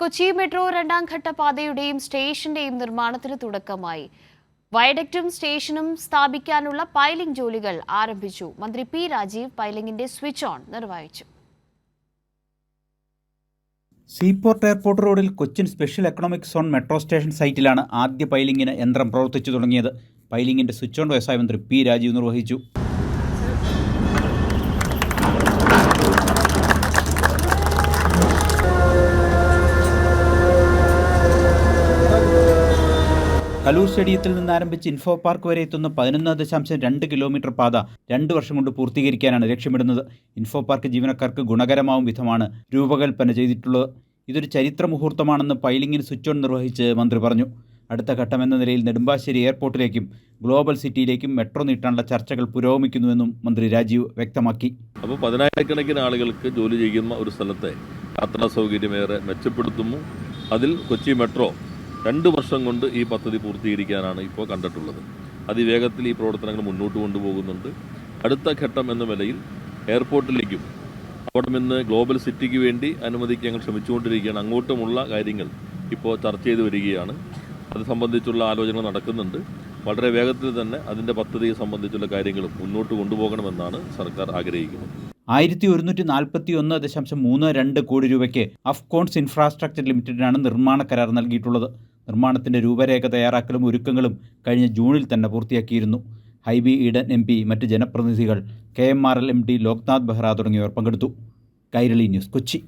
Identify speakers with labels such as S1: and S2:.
S1: Kochi metro രണ്ടാം ഘട്ട പാതയുടെയും സ്റ്റേഷന്റെയും നിർമ്മാണത്തിന് തുടക്കമായി. വയഡക്റ്റും സ്റ്റേഷനും സ്ഥാപിക്കാനുള്ള പൈലിംഗ് ജോലികൾ ആരംഭിച്ചു. മന്ത്രി പി രാജീവ് പൈലിംഗിന്റെ സ്വിച്ച് ഓൺ നിർവഹിച്ചു.
S2: സീപോർട്ട് എയർപോർട്ട് റോഡിൽ Cochin special economic zone metro station സൈറ്റിലാണ് ആദ്യ പൈലിംഗിന് യന്ത്രം പ്രവർത്തിച്ചു തുടങ്ങിയത്. പൈലിംഗിന്റെ സ്വിച്ച് ഓൺ വ്യവസായ മന്ത്രി പി രാജീവ് നിർവഹിച്ചു. കലൂർ സ്റ്റേഡിയത്തിൽ നിന്ന് ആരംഭിച്ച് ഇൻഫോ പാർക്ക് വരെ എത്തുന്ന പതിനൊന്ന് ദശാംശം രണ്ട് കിലോമീറ്റർ പാത രണ്ട് വർഷം കൊണ്ട് പൂർത്തീകരിക്കാനാണ് ലക്ഷ്യമിടുന്നത്. ഇൻഫോ പാർക്ക് ജീവനക്കാർക്ക് ഗുണകരമാവും വിധമാണ് രൂപകൽപ്പന ചെയ്തിട്ടുള്ളത്. ഇതൊരു ചരിത്ര മുഹൂർത്തമാണെന്ന് പൈലിംഗിന് സ്വിച്ച് ഓൺ നിർവഹിച്ച് മന്ത്രി പറഞ്ഞു. അടുത്ത ഘട്ടം എന്ന നിലയിൽ നെടുമ്പാശ്ശേരി എയർപോർട്ടിലേക്കും ഗ്ലോബൽ സിറ്റിയിലേക്കും മെട്രോ നീട്ടാനുള്ള ചർച്ചകൾ പുരോഗമിക്കുന്നുവെന്നും മന്ത്രി രാജീവ് വ്യക്തമാക്കി.
S3: അപ്പോൾ പതിനായിരക്കണക്കിന് ആളുകൾക്ക് ജോലി ചെയ്യുന്ന ഒരു സ്ഥലത്തെ യാത്രാ സൗകര്യമേറെ മെച്ചപ്പെടുത്തുന്നു. അതിൽ കൊച്ചി മെട്രോ രണ്ട് വർഷം കൊണ്ട് ഈ പദ്ധതി പൂർത്തീകരിക്കാനാണ് ഇപ്പോൾ കണ്ടിട്ടുള്ളത്. അതിവേഗത്തിൽ ഈ പ്രവർത്തനങ്ങൾ മുന്നോട്ട് കൊണ്ടുപോകുന്നുണ്ട്. അടുത്ത ഘട്ടം എന്ന നിലയിൽ എയർപോർട്ടിലേക്കും അവിടെ നിന്ന് ഗ്ലോബൽ സിറ്റിക്ക് വേണ്ടി അനുമതിക്ക് ഞങ്ങൾ ശ്രമിച്ചുകൊണ്ടിരിക്കുകയാണ്. അങ്ങോട്ടുമുള്ള കാര്യങ്ങൾ ഇപ്പോൾ ചർച്ച ചെയ്ത് വരികയാണ്. അത് സംബന്ധിച്ചുള്ള ആലോചനകൾ നടക്കുന്നുണ്ട്. വളരെ വേഗത്തിൽ തന്നെ അതിന്റെ പദ്ധതിയെ സംബന്ധിച്ചുള്ള കാര്യങ്ങൾ മുന്നോട്ട് കൊണ്ടുപോകണമെന്നാണ് സർക്കാർ ആഗ്രഹിക്കുന്നത്.
S2: ആയിരത്തി ഒരുന്നൂറ്റി നാൽപ്പത്തി ഒന്ന് ദശാംശം മൂന്ന് രണ്ട് കോടി രൂപയ്ക്ക് അഫ്കോൺസ് ഇൻഫ്രാസ്ട്രക്ചർ ലിമിറ്റഡിനാണ് നിർമ്മാണ കരാർ നൽകിയിട്ടുള്ളത്. നിർമ്മാണത്തിന്റെ രൂപരേഖ തയ്യാറാക്കലും ഒരുക്കങ്ങളും കഴിഞ്ഞ ജൂണിൽ തന്നെ പൂർത്തിയാക്കിയിരുന്നു. ഹൈബി ഈഡൻ എം പി മറ്റ് ജനപ്രതിനിധികൾ K M R L M D Loknath Behera തുടങ്ങിയവർ പങ്കെടുത്തു. കൈരളി ന്യൂസ് കൊച്ചി.